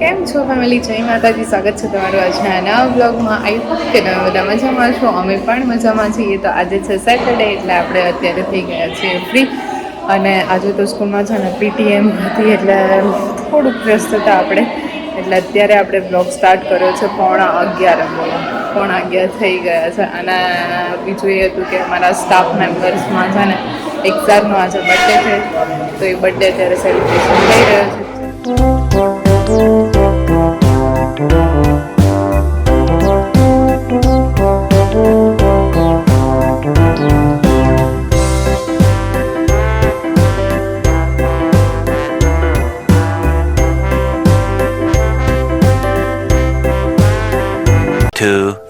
કેમ છો ફેમિલી જય માતાજી. સ્વાગત છે તમારું આજના નવા બ્લોગમાં આઈ હોપ કે તમે બધા મજામાં છો. અમે પણ મજામાં છીએ. તો આજે છે સેટરડે એટલે આપણે અત્યારે થઈ ગયા છીએ ફ્રી અને આજે તો સ્કૂલમાં છે ને પીટીએમ હતી, એટલે થોડુંક વ્યસ્ત હતા આપણે. એટલે અત્યારે આપણે બ્લોગ સ્ટાર્ટ કર્યો છે પોણા અગિયાર પોણા અગિયાર થઈ ગયા છે. અને બીજું એ હતું કે અમારા સ્ટાફ મેમ્બર્સમાં છે ને એક સારનો આજે બર્થડે છે. તો એ બર્થડે અત્યારે સેલિબ્રેશન થઈ રહ્યો છે.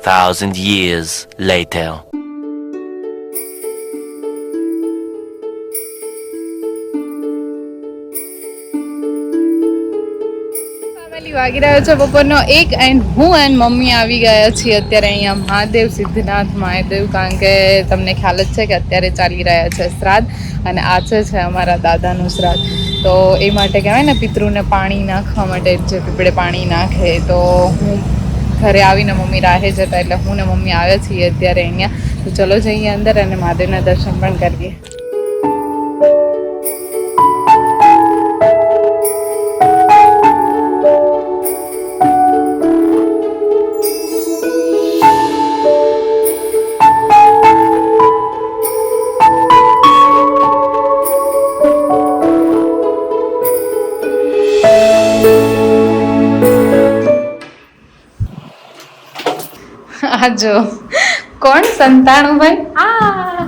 Thousand years later. વાગી રહ્યો છે બપોરનો એક એન્ડ હું એન્ડ મમ્મી આવી ગયા છીએ અત્યારે અહીંયા મહાદેવ સિદ્ધનાથ, મહાદેવ, કારણ કે તમને ખ્યાલ જ છે કે અત્યારે ચાલી રહ્યા છે શ્રાદ્ધ અને આજે છે અમારા દાદાનું શ્રાદ્ધ તો એ માટે કહેવાય ને પિતૃને પાણી નાખવા માટે જે પીપળે પાણી નાખે, તો હું ઘરે આવીને મમ્મી રાહે જતા એટલે હું ને મમ્મી આવ્યા છીએ અત્યારે અહીંયા. તો ચલો જઈએ અંદર અને મહાદેવના દર્શન પણ કરીએ. આ જો. કોણ? સંતાણુભાઈ? આ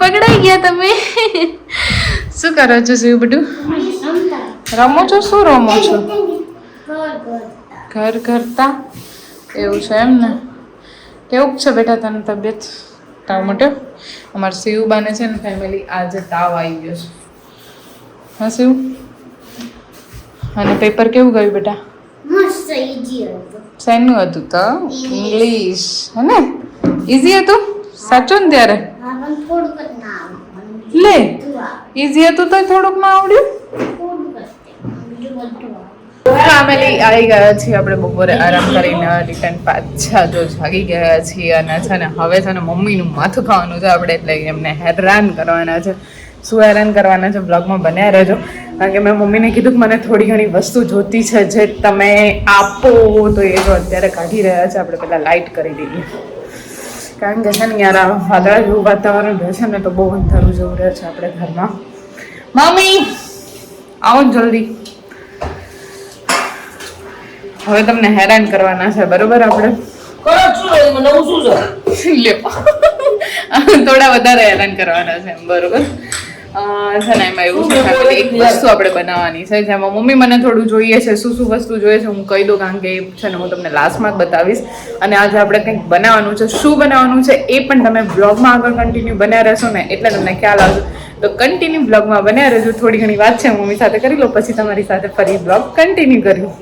પકડાઈ ગયા તમે. શું કરો છો શું બધું? રમો છો? શું રમો છો? ઘર કરતા એવું છે એમ ને? કેવું છે બેટા તને તબિયત? તાવ મોટો અમારા શિવબાને છે ને ફેમિલી આજે તાવ આવી ગયો છે. હા શિવ? અને પેપર કેવું ગયું બેટા? મસ્ત હતો શેનું હતું તો ઇંગ્લિશ હે ને ઇઝી હતું સાચું ને ત્યારે લે ઇઝી હતું તો થોડુંકમાં આવડ્યું ફેમિલી આવી ગયા છીએ આપણે બપોરે આરામ કરીને રિટર્ન પાછા જો જાગી ગયા છીએ અને છે ને હવે છે ને મમ્મીનું માથું ખાવાનું છે આપણે એટલે એમને હેરાન કરવાના છે શું હેરાન કરવાના છે બ્લોગમાં બન્યા રહેજો. કારણ કે મેં મમ્મીને કીધું કે મને થોડી ઘણી વસ્તુ જોતી છે જે તમે આપો. તો એ જો અત્યારે કાઢી રહ્યા છે આપણે પહેલાં લાઇટ કરી દઈએ. કારણ કે છે ને યાર વાદળા જેવું વાતાવરણ રહે છે ને તો બહુ અંધારું જેવું રહે છે આપણે ઘરમાં. મમ્મી આવો જલ્દી. હવે તમને હેરાન કરવાના છે બરોબર આપણે? થોડા વધારે હેરાન કરવાના છે એમ બરોબર. છે ને એમાં એવું છે એક વસ્તુ આપણે બનાવવાની છે, જેમાં મમ્મી મને થોડું જોઈએ છે, શું શું વસ્તુ જોઈએ છે, હું કહી દઉં કારણ કે એ છે ને હું તમને લાસ્ટમાં જ બતાવીશ. અને આજે આપણે કંઈક બનાવવાનું છે, શું બનાવવાનું છે, એ પણ તમે બ્લોગમાં આગળ કન્ટિન્યુ બન્યા રહેશો ને એટલે તમને ખ્યાલ આવશે. તો કન્ટિન્યુ બ્લોગમાં બન્યા રહેજો, થોડી ઘણી વાત છે મમ્મી સાથે કરી લો પછી તમારી સાથે ફરી બ્લોગ કન્ટિન્યુ કર્યું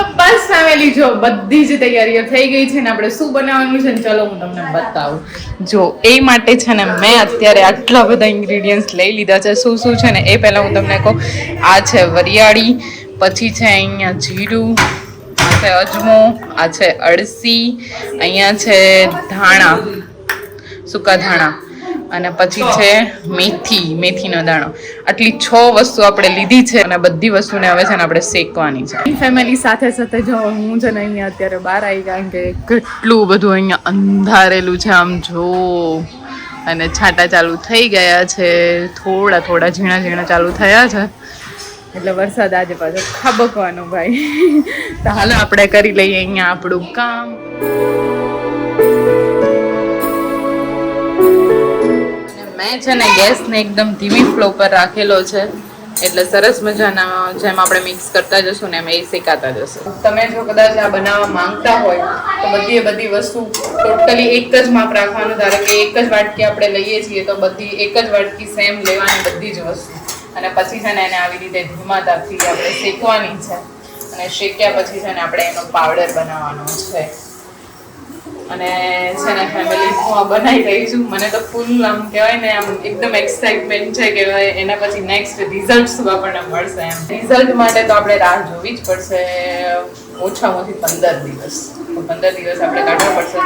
તો બસ ફેમિલી જો બધી જ તૈયારીઓ થઈ ગઈ છે ને આપણે શું બનાવવાનું છે ને ચલો હું તમને બતાવું. જો, એ માટે છે ને મેં અત્યારે આટલા બધા ઇન્ગ્રેડિયન્ટ્સ લઈ લીધા છે. શું શું છે ને એ પહેલાં હું તમને કહું. આ છે વરિયાળી, પછી છે અહીંયા જીરું, આ છે અજમો, આ છે અળસી, અહીંયા છે ધાણા, સૂકા ધાણા. અને પછી છે મેથી, મેથીનો દાણો. આટલી છ વસ્તુ આપણે લીધી છે અને બધી વસ્તુને હવે છે ને આપણે શેકવાની છે. ફેમિલી સાથે સાથે જો હું છે ને અહીંયા અત્યારે બહાર આવી કારણ કે કેટલું બધું અહીંયા અંધારેલું છે, આમ જો. અને છાંટા ચાલુ થઈ ગયા છે, થોડા થોડા ઝીણા ઝીણા ચાલુ થયા છે. એટલે વરસાદ આજે પાછો ખાબકવાનો ભાઈ. તો હાલો, આપણે કરી લઈએ અહીંયા આપણું કામ. મેં છે ને ગેસને એકદમ ધીમી ફ્લો પર રાખેલો છે. એટલે સરસ મજાના જેમ આપણે મિક્સ કરતા જશું ને એમ એ શેકાતા જશું. તમે જો કદાચ આ બનાવવા માંગતા હોય, તો બધી બધી વસ્તુ ટોટલી એક જ માપ રાખવાનું, ધારો કે એક જ વાટકી આપણે લઈએ છીએ, તો બધી એક જ વાટકી સેમ લેવાની બધી જ વસ્તુ. અને પછી છે ને એને આવી રીતે ધીમાતાથી આપણે શેકવાની છે. અને શેક્યા પછી છે ને આપણે એનો પાવડર બનાવવાનો છે. અને છે ને ફેમિલી હું આ બનાવી રહી છું. મને તો ફૂલ આમ કહેવાય ને આમ એકદમ એક્સાઇટમેન્ટ છે કે એના પછી નેક્સ્ટ રિઝલ્ટ શું આપણને મળશે એમ. રિઝલ્ટ માટે તો આપણે રાહ જોવી જ પડશે ઓછામાં ઓછી પંદર દિવસ. પંદર દિવસ આપણે કાઢવા પડશે.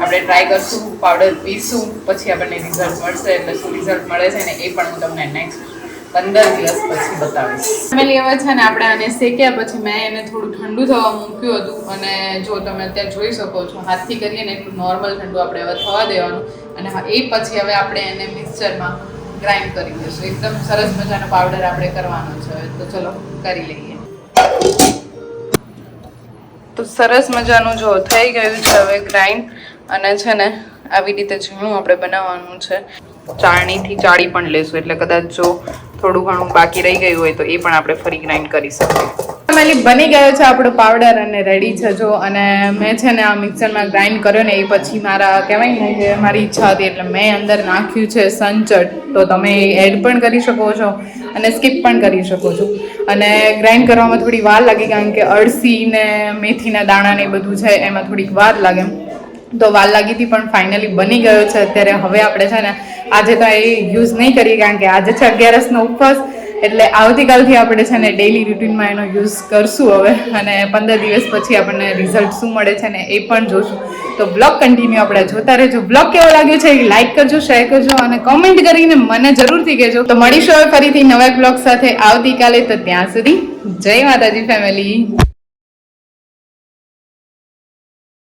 આપણે ટ્રાય કરશું પાવડર પીશું, પછી આપણને રિઝલ્ટ મળશે. એટલે શું રિઝલ્ટ મળે છે ને એ પણ હું તમને નેક્સ્ટ પંદર દિવસ પછી બતાવીશ. ફેમિલી હવે છે ને આપણે આને શેક્યા પછી મેં એને થોડું ઠંડુ થવા મૂક્યું હતું અને જો તમે અત્યારે જોઈ શકો છો, હાથથી કરીએ ને એટલું નોર્મલ ઠંડુ આપણે હવે થવા દેવાનું અને એ પછી હવે આપણે એને મિક્સરમાં ગ્રાઇન્ડ કરી દઈશું એકદમ સરસ મજાનો પાવડર આપણે કરવાનો છે. તો ચલો, કરી લઈએ. તો સરસ મજાનું જો થઈ ગયું છે હવે ગ્રાઇન્ડ અને છે ને આવી રીતે ઝીણું આપણે બનાવવાનું છે. ચાળણીથી ચાળી પણ લેશું, એટલે કદાચ જો થોડું ઘણું બાકી રહી ગયું હોય તો એ પણ આપણે ફરી ગ્રાઇન્ડ કરી શકીએ. ફેમિલી બની ગયો છે આપણો પાવડર અને રેડી છે જો, અને મેં છે ને આ મિક્સરમાં ગ્રાઇન્ડ કર્યો ને એ પછી મારા, કહેવાય ને કે મારી ઈચ્છા હતી, એટલે મેં અંદર નાખ્યું છે સંચટ. તો તમે એડ પણ કરી શકો છો અને સ્કીપ પણ કરી શકો છો. અને ગ્રાઇન્ડ કરવામાં થોડી વાર લાગી કારણ કે અળસી ને મેથીના દાણા ને એ બધું છે, એમાં થોડીક વાર લાગે. તો વાર લાગી હતી પણ ફાઇનલી બની ગયો છે. અત્યારે હવે આપણે છે ને આજે તો એ યુઝ નહીં કરીએ કારણ કે આજે છે અગિયારસનો ઉપવાસ, એટલે આવતીકાલથી આપણે છે ને ડેઈલી રૂટીનમાં એનો યુઝ કરશું હવે. અને પંદર દિવસ પછી આપણને રિઝલ્ટ શું મળે છે ને એ પણ જોશું. તો બ્લોગ કન્ટિન્યુ આપણે જોતા રહેજો. બ્લોગ કેવો લાગ્યો છે એ લાઈક કરજો શેર કરજો અને કોમેન્ટ કરીને મને જરૂરથી કહેજો. તો મળીશું હવે ફરીથી નવા બ્લોગ સાથે આવતીકાલે. તો ત્યાં સુધી જય માતાજી ફેમિલી